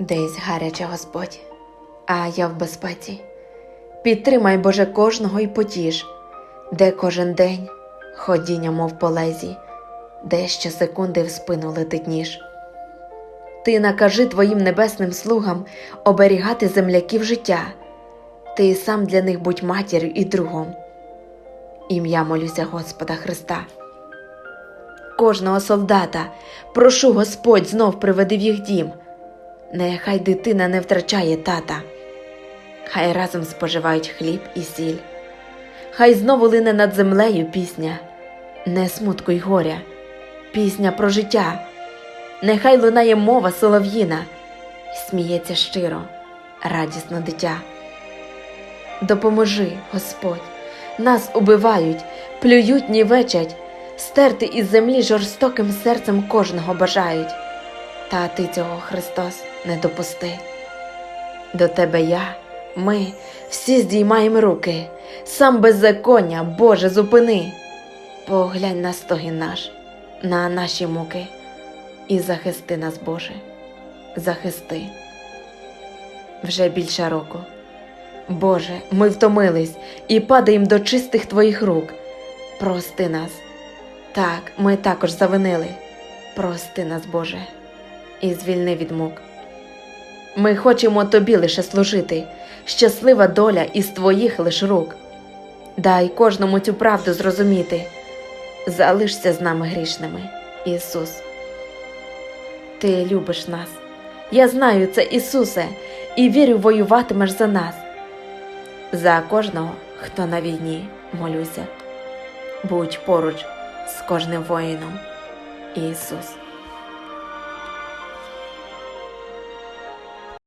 Десь гаряче Господь, а я в безпеці. Підтримай, Боже, кожного і потіш, де кожен день ходіння, мов по лезі, де щосекунди в спину летить ніж. Ти накажи твоїм небесним слугам оберігати земляків життя, ти сам для них будь матір'ю і другом. Ім'я молюся Господа Христа. Кожного солдата, прошу Господь знов приведи в їх дім. Нехай дитина не втрачає тата, хай разом споживають хліб і сіль, хай знову лине над землею пісня, не смутку й горя, пісня про життя, нехай лунає мова солов'їна, й сміється щиро, радісно дитя. Допоможи, Господь, нас убивають, плюють, нівечать, стерти із землі жорстоким серцем кожного бажають. Та ти цього, Христос, не допусти. До тебе я, ми всі здіймаємо руки, сам беззаконня, Боже, зупини. Поглянь на стогін наш, на наші муки, і захисти нас, Боже, захисти. Вже більше року. Боже, ми втомились і падаємо до чистих Твоїх рук. Прости нас. Так, ми також завинили. Прости нас, Боже і звільни від мук. Ми хочемо тобі лише служити, щаслива доля із твоїх лиш рук. Дай кожному цю правду зрозуміти. Залишся з нами грішними, Ісус. Ти любиш нас. Я знаю це, Ісусе, і вірю, воюватимеш за нас. За кожного, хто на війні, молюся. Будь поруч з кожним воїном, Ісус.